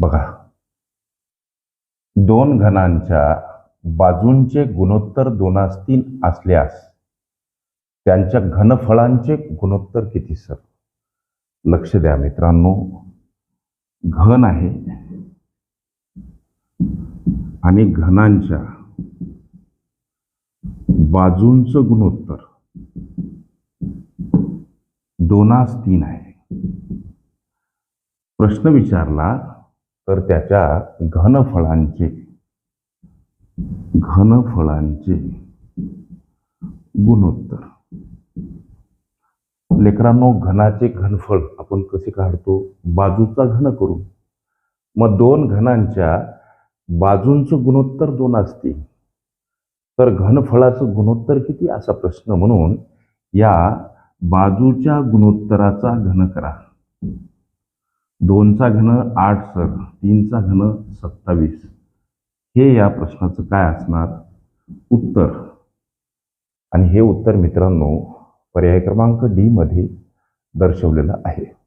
बघा. दोन घनांच्या बाजूंचे गुणोत्तर दोनास तीन असल्यास त्यांच्या घनफळांचे गुणोत्तर किती सर? लक्ष द्या मित्रांनो. घन आहे आणि घनांच्या बाजूंचं गुणोत्तर दोनास तीन आहे. प्रश्न विचारला तर त्याच्या घनफळांचे घनफळांचे गुणोत्तर. लेकरांनो घनाचे घनफळ आपण कसे काढतो? बाजूचा घन करून. मग दोन घनांच्या बाजूंचं गुणोत्तर दोन असते तर घनफळाचं गुणोत्तर किती? असा प्रश्न म्हणून या बाजूच्या गुणोत्तराचा घन करा. दोनचा घन आठ सर तीनचा घन सत्तावीस. हे या प्रश्नाचं काय असणार? उत्तर. आणि हे उत्तर मित्रांनो पर्याय क्रमांक डी मध्ये दर्शवलेलं आहे.